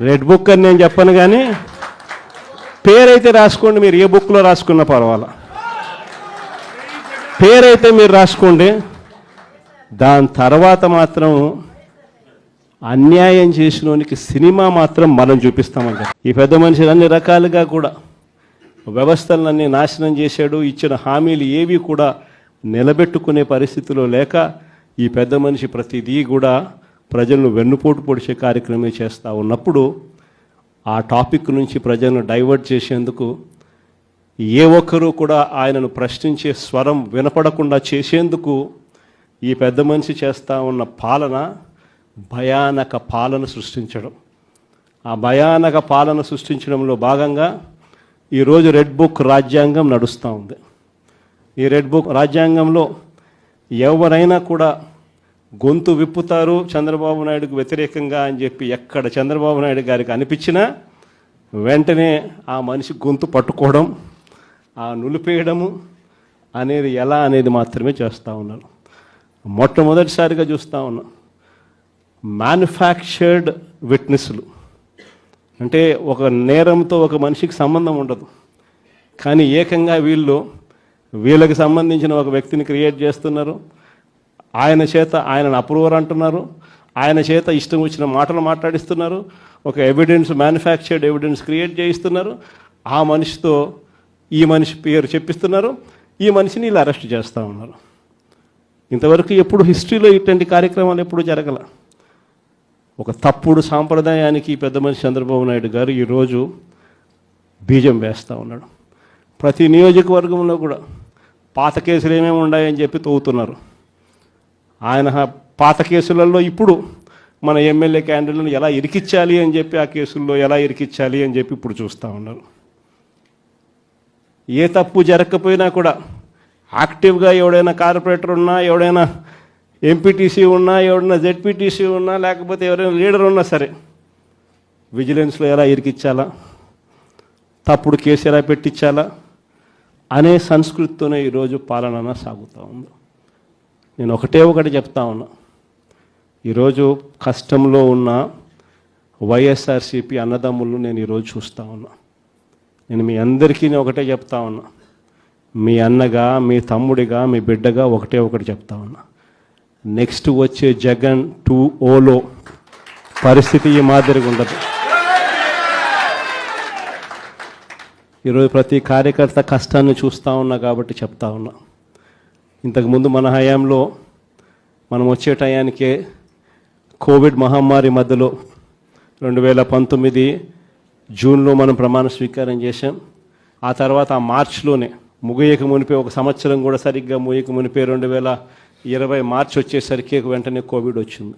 Red book అని నేను చెప్పను కానీ పేరైతే రాసుకోండి మీరు ఏ బుక్లో రాసుకున్న పర్వాలా. పేరైతే మీరు రాసుకోండి దాని తర్వాత మాత్రం అన్యాయం చేసినోనికి సినిమా మాత్రం మనం చూపిస్తామంట ఈ పెద్ద మనిషి అన్ని రకాలుగా కూడా వ్యవస్థలన్నీ నాశనం చేశాడు ఇచ్చిన హామీలు ఏవి కూడా నిలబెట్టుకునే పరిస్థితిలో లేక ఈ పెద్ద మనిషి ప్రతిదీ కూడా ప్రజలను వెన్నుపోటు పొడిచే కార్యక్రమం చేస్తూ ఉన్నప్పుడు ఆ టాపిక్ నుంచి ప్రజలను డైవర్ట్ చేసేందుకు ఏ ఒక్కరూ కూడా ఆయనను ప్రశ్నించే స్వరం వినపడకుండా చేసేందుకు ఈ పెద్ద మనిషి చేస్తూ ఉన్న పాలన భయానక పాలన సృష్టించడం. ఆ భయానక పాలన సృష్టించడంలో భాగంగా ఈరోజు రెడ్ బుక్ రాజ్యాంగం నడుస్తూ ఉంది. ఈ రెడ్ బుక్ రాజ్యాంగంలో ఎవరైనా కూడా గొంతు విప్పుతారు చంద్రబాబు నాయుడుకు వ్యతిరేకంగా అని చెప్పి ఎక్కడ చంద్రబాబు నాయుడు గారికి అనిపించినా వెంటనే ఆ మనిషి గొంతు పట్టుకోవడం ఆ నులిపేయడము అనేది ఎలా అనేది మాత్రమే చేస్తూ ఉన్నారు. మొట్టమొదటిసారిగా చూస్తూ ఉన్నాం మ్యానుఫ్యాక్చర్డ్ విట్నెస్లు అంటే ఒక నేరంతో ఒక మనిషికి సంబంధం ఉండదు. కానీ ఏకంగా వీళ్ళు వీళ్ళకి సంబంధించిన ఒక వ్యక్తిని క్రియేట్ చేస్తున్నారు. ఆయన చేత ఆయనను అప్రూవర్ అంటున్నారు. ఆయన చేత ఇష్టం వచ్చిన మాటలు మాట్లాడిస్తున్నారు. ఒక ఎవిడెన్స్ మ్యానుఫ్యాక్చర్డ్ ఎవిడెన్స్ క్రియేట్ చేయిస్తున్నారు. ఆ మనిషితో ఈ మనిషి పేరు చెప్పిస్తున్నారు. ఈ మనిషిని వీళ్ళు అరెస్ట్ చేస్తూ ఉన్నారు. ఇంతవరకు ఎప్పుడు హిస్టరీలో ఇటువంటి కార్యక్రమాలు ఎప్పుడు జరగల? ఒక తప్పుడు సాంప్రదాయానికి పెద్ద మనిషి చంద్రబాబు నాయుడు గారు ఈరోజు బీజం వేస్తూ ఉన్నాడు. ప్రతి నియోజకవర్గంలో కూడా పాత కేసులు ఏమేమి ఉన్నాయని చెప్పి తవ్వుతున్నారు. ఆయన పాత కేసులలో ఇప్పుడు మన ఎమ్మెల్యే క్యాండిడేట్లను ఎలా ఇరికిచ్చాలి అని చెప్పి ఆ కేసుల్లో ఎలా ఇరికిచ్చాలి అని చెప్పి ఇప్పుడు చూస్తూ ఉన్నారు. ఏ తప్పు జరగకపోయినా కూడా యాక్టివ్గా ఎవడైనా కార్పొరేటర్ ఉన్నా ఎవడైనా ఎంపీటీసీ ఉన్నా ఎవడైనా జెడ్పీటీసీ ఉన్నా లేకపోతే ఎవరైనా లీడర్ ఉన్నా సరే విజిలెన్స్లో ఎలా ఇరికిచ్చాలా? తప్పుడు కేసు ఎలా పెట్టించాలా? అనే సంస్కృతితోనే ఈరోజు పాలన సాగుతూ ఉంది. నేను ఒకటే ఒకటి చెప్తా ఉన్నా. ఈరోజు కష్టంలో ఉన్న వైఎస్ఆర్సీపీ అన్నదమ్ములను నేను ఈరోజు చూస్తూ ఉన్నా. నేను మీ అందరికీ నేను ఒకటే చెప్తా ఉన్నా. మీ అన్నగా మీ తమ్ముడిగా మీ బిడ్డగా ఒకటే ఒకటి చెప్తా ఉన్నా. నెక్స్ట్ వచ్చే జగన్ టూ ఓలో పరిస్థితి ఈ మాదిరిగా ఉండదు. ఈరోజు ప్రతి కార్యకర్త కష్టాన్ని చూస్తూ ఉన్నా కాబట్టి చెప్తా ఉన్నా. ఇంతకుముందు మన హయాంలో మనం వచ్చే టయానికే కోవిడ్ మహమ్మారి మధ్యలో రెండు వేల పంతొమ్మిది జూన్లో మనం ప్రమాణ స్వీకారం చేశాం. ఆ తర్వాత ఆ మార్చ్లోనే ముగియక మునిపే ఒక సంవత్సరం కూడా సరిగ్గా ముగియక మునిపే రెండు వేల ఇరవై మార్చ్ వచ్చేసరికి వెంటనే కోవిడ్ వచ్చింది.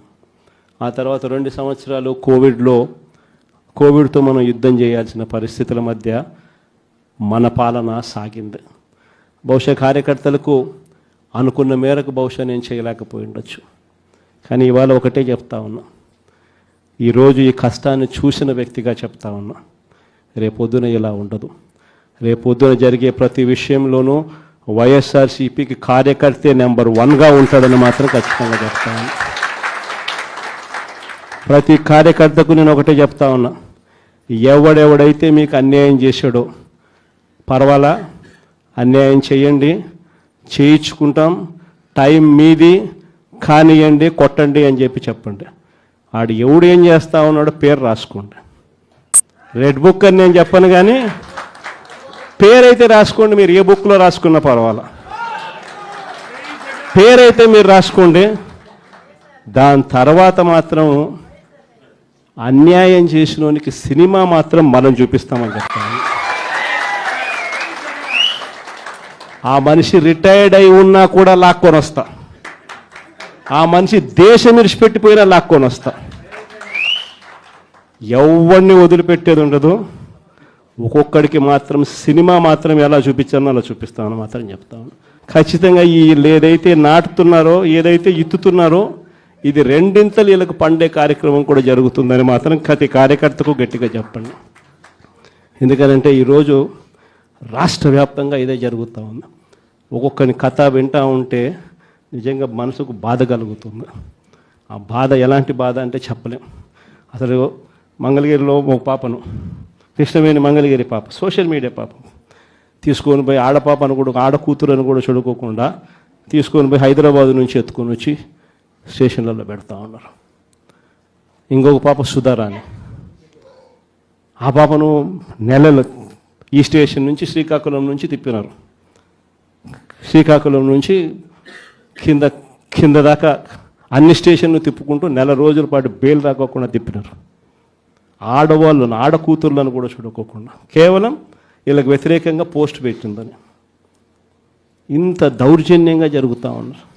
ఆ తర్వాత రెండు సంవత్సరాలు కోవిడ్లో కోవిడ్తో మనం యుద్ధం చేయాల్సిన పరిస్థితుల మధ్య మన పాలన సాగింది. బహుశా కార్యకర్తలకు అనుకున్న మేరకు బహుశా నేను చేయలేకపోయి ఉండొచ్చు. కానీ ఇవాళ ఒకటే చెప్తా ఉన్నా. ఈరోజు ఈ కష్టాన్ని చూసిన వ్యక్తిగా చెప్తా ఉన్నా. రేపొద్దున ఇలా ఉండదు. రేపొద్దున జరిగే ప్రతి విషయంలోనూ వైఎస్ఆర్సీపీకి కార్యకర్తే నెంబర్ వన్గా ఉంటాడని మాత్రం ఖచ్చితంగా చెప్తాను ప్రతి కార్యకర్తకు నేను ఒకటే చెప్తా ఉన్నా. ఎవడెవడైతే మీకు అన్యాయం చేశాడో పర్వాలా? అన్యాయం చేయండి. చేయించుకుంటాం. టైం మీది కానియండి కొట్టండి అని చెప్పి చెప్పండి. ఆడు ఎవడు ఏం చేస్తా ఉన్నాడో పేరు రాసుకోండి. రెడ్ బుక్ అని నేను చెప్పను కానీ పేరైతే రాసుకోండి మీరు ఏ బుక్లో రాసుకున్న పర్వాలా. పేరైతే మీరు రాసుకోండి. దాని తర్వాత మాత్రం అన్యాయం చేసినోనికి సినిమా మాత్రం మనం చూపిస్తామని చెప్తాను. ఆ మనిషి రిటైర్డ్ అయి ఉన్నా కూడా లాక్కొని వస్తా. ఆ మనిషి దేశం విడిచిపెట్టిపోయినా లాక్కొని వస్తా. ఎవరిని వదిలిపెట్టేది ఉండదు. ఒక్కొక్కడికి మాత్రం సినిమా మాత్రం ఎలా చూపించానో అలా చూపిస్తామని మాత్రం చెప్తాను ఖచ్చితంగా ఈ ఏదైతే నాటుతున్నారో ఏదైతే ఇత్తుతున్నారో ఇది రెండింతలు వీళ్ళకు పండే కార్యక్రమం కూడా జరుగుతుందని మాత్రం ప్రతి కార్యకర్తకు గట్టిగా చెప్పండి. ఎందుకంటే ఈరోజు రాష్ట్ర వ్యాప్తంగా ఇదే జరుగుతూ ఉంది. ఒక్కొక్కని కథ వింటూ ఉంటే నిజంగా మనసుకు బాధ కలుగుతుంది. ఆ బాధ ఎలాంటి బాధ అంటే చెప్పలేం. అసలు మంగళగిరిలో ఒక పాపను కృష్ణవేణి మంగళగిరి పాప సోషల్ మీడియా పాప. తీసుకొని పోయి ఆడపాపను కూడా ఆడ కూతురని కూడా చెడుకోకుండా తీసుకొని పోయి హైదరాబాద్ నుంచి ఎత్తుకొని వచ్చి స్టేషన్లలో పెడతా ఉన్నారు. ఇంకొక పాప సుధారాణి ఆ పాపను నెలలు ఈ స్టేషన్ నుంచి శ్రీకాకుళం నుంచి తిప్పినారు. శ్రీకాకుళం నుంచి కింద కింద దాకా అన్ని స్టేషన్లు తిప్పుకుంటూ నెల రోజుల పాటు బెయిల్ రాకోకుండా తిప్పినారు. ఆడవాళ్ళను ఆడకూతుర్లను కూడా చూడకోకుండా. కేవలం వీళ్ళకి వ్యతిరేకంగా పోస్ట్ పెట్టిందని. ఇంత దౌర్జన్యంగా జరుగుతూ ఉన్నారు.